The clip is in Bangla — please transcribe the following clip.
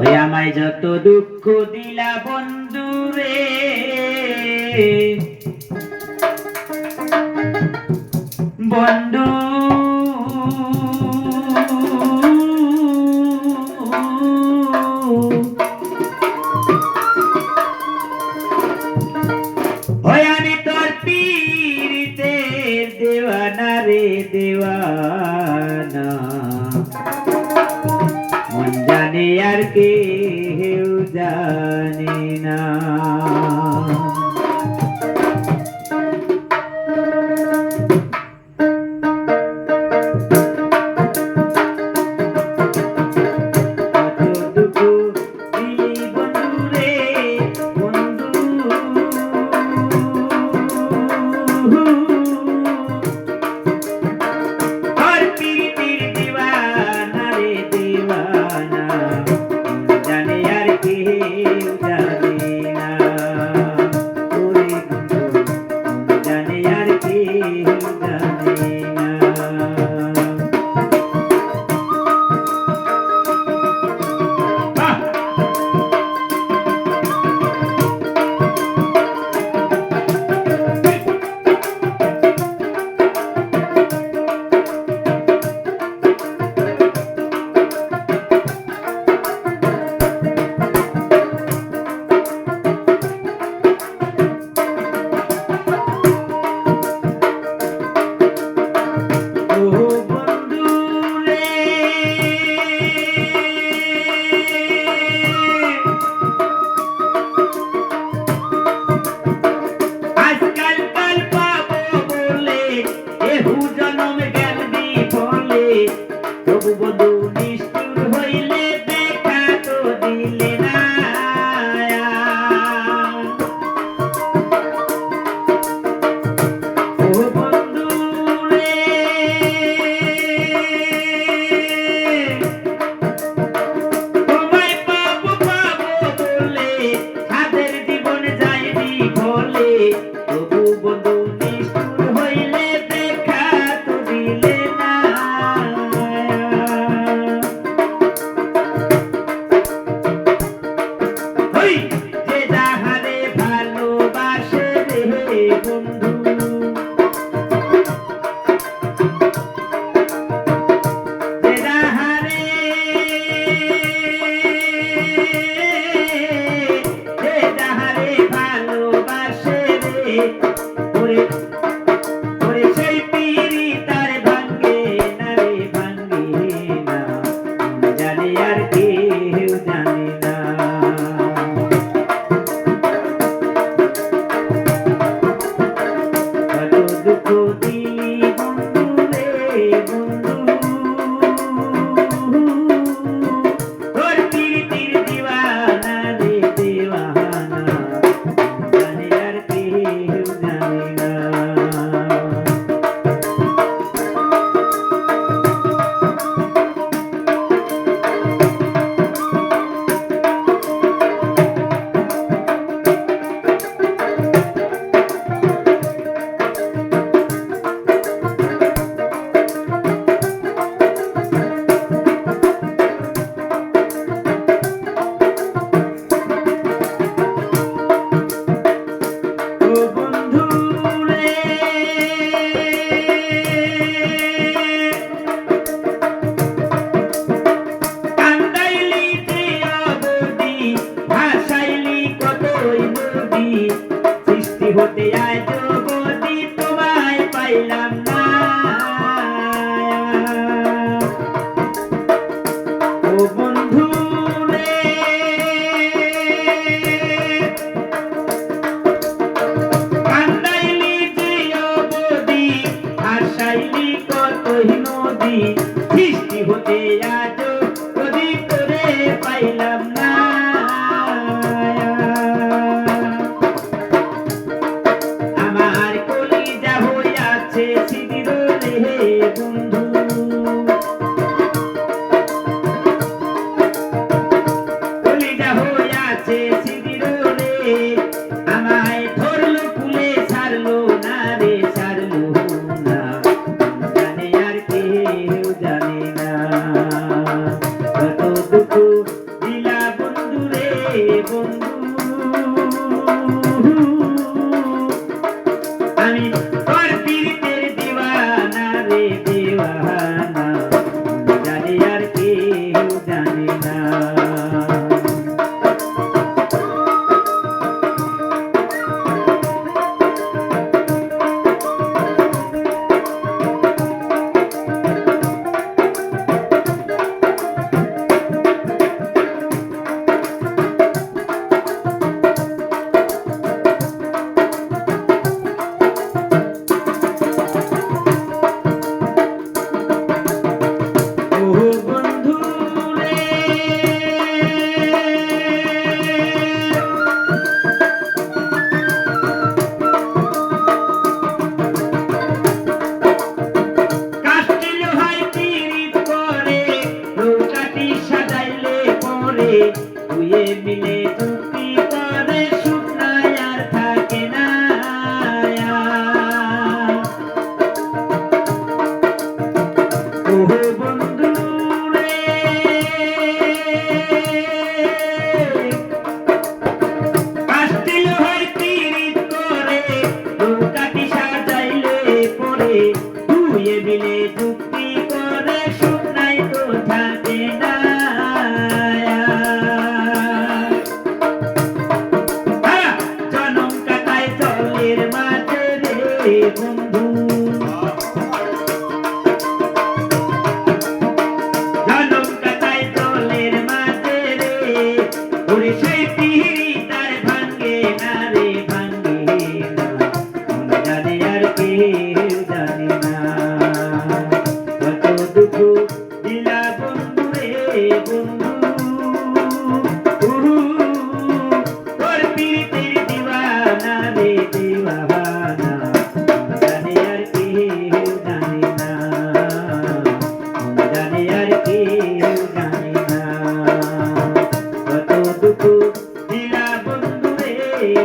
ওই আমায় যত দুঃখ দিলা বন্ধু রে। বন্ধু আর কেউ জানে না jogo, gol do. চাইনি কতই নদী। সৃষ্টি হতে আজ প্রদীপ রে পাইলাম না। আমার কলিজা হইয়াছে সিদি Para pedir